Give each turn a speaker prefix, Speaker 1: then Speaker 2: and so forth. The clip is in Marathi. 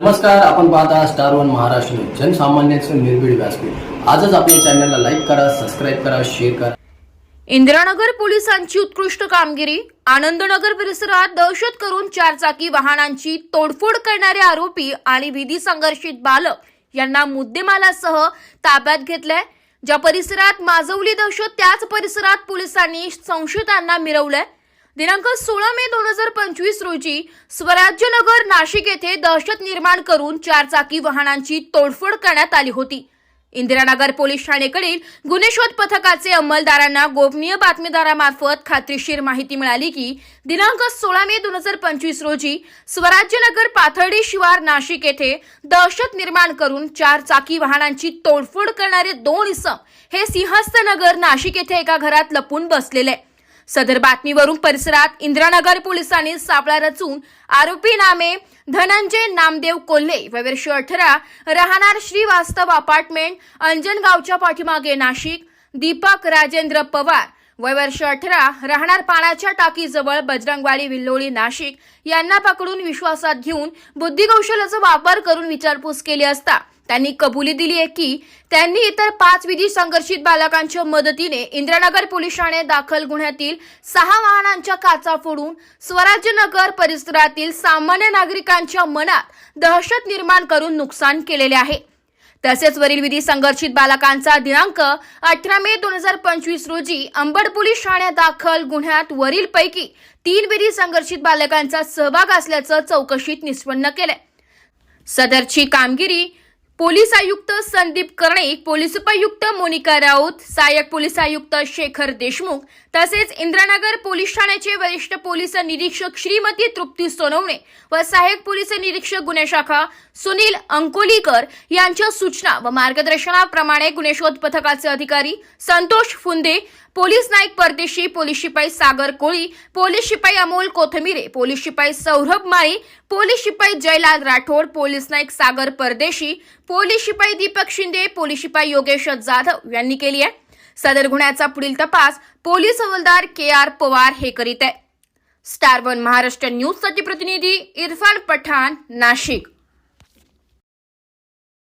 Speaker 1: नमस्कार आपण पाहता स्टार वन महाराष्ट्र न्यूज. जनसामान्यांचं निर्भीड व्यासपीठ. आजच आपल्या चॅनलला लाईक करा सबस्क्राईब करा शेअर करा.
Speaker 2: इंदिरानगर पोलिसांची उत्कृष्ट कामगिरी आनंदनगर परिसरात दहशत करून चारचाकी वाहनांची तोडफोड करणारे आरोपी आणि विधी संघर्षित बालक यांना मुद्देमालासह ताब्यात घेतलंय. ज्या परिसरात माजवली दहशत त्याच परिसरात पोलिसांनी संशयितांना मिरवलंय. दिनांक सोळा मे दोन हजार पंचवीस रोजी स्वराज्यनगर नाशिक येथे दहशत निर्माण करून चारचाकी वाहनांची तोडफोड करण्यात आली होती. इंदिरानगर पोलीस ठाणेकडील गुन्हे शोध पथकाचे अंमलदारांना गोपनीय बातमीदारामार्फत खात्रीशीर माहिती मिळाली की दिनांक सोळा मे दोन हजार पंचवीस रोजी स्वराज्यनगर पाथर्डी शिवार नाशिक येथे दहशत निर्माण करून चार चाकी वाहनांची तोडफोड करणारे दोन इसम हे सिंहस्थनगर नाशिक येथे एका घरात लपून बसलेले. सदर बातमीवरून परिसरात इंद्रानगर पोलिसांनी सापळा रचून आरोपी नामे धनंजय नामदेव कोल्हे व वर्ष अठरा राहणार श्रीवास्तव अपार्टमेंट अंजनगावच्या पाठीमागे नाशिक दीपक राजेंद्र पवार वय वर्ष अठरा राहणार पाण्याच्या टाकीजवळ बजरंगवाडी विल्लोळी नाशिक. यांना पकडून विश्वासात घेऊन बुद्धिकौशल्याचा वापर करून विचारपूस केली असता त्यांनी कबुली दिली आहे की त्यांनी इतर पाच विधी संघर्षित बालकांच्या मदतीने इंद्रनगर पोलीस ठाणे दाखल गुन्ह्यातील सहा वाहनांच्या काचा फोडून स्वराज्यनगर परिसरातील सामान्य नागरिकांच्या मनात दहशत निर्माण करून नुकसान केलेले आहे. तसेच वरील विधी संघर्षित बालकांचा दिनांक अठरा मे दोन हजार पंचवीस रोजी अंबड पोलीस ठाण्यात दाखल. गुन्ह्यात वरील पैकी तीन विधी संघर्षित बालकांचा सहभाग असल्याचं चौकशीत निष्पन्न केलंय. सदरची कामगिरी पोलीस आयुक्त संदीप कर्णिक पोलीस उपायुक्त मोनिका राऊत सहाय्यक पोलीस आयुक्त शेखर देशमुख तसेच इंद्रानगर पोलीस ठाण्याचे वरिष्ठ पोलीस निरीक्षक श्रीमती तृप्ती सोनवणे व सहाय्यक पोलीस निरीक्षक गुन्हे शाखा सुनील अंकोलीकर यांच्या सूचना व मार्गदर्शनाप्रमाणे गुन्हे शोध पथकाचे अधिकारी संतोष फुंदे पोलीस नाईक परदेशी पोलीस शिपाई सागर कोळी पोलीस शिपाई अमोल कोथमिरे पोलीस शिपाई सौरभ माळी पोलीस शिपाई जयलाल राठोड पोलीस नाईक सागर परदेशी पोलीस शिपाई दीपक शिंदे पोलीस शिपाई योगेश जाधव यांनी केली आहे. सदर गुन्ह्याचा पुढील तपास पोलीस हवालदार के आर पवार हे करीत आहे. स्टार वन महाराष्ट्र न्यूजसाठी प्रतिनिधी इरफान पठाण नाशिक.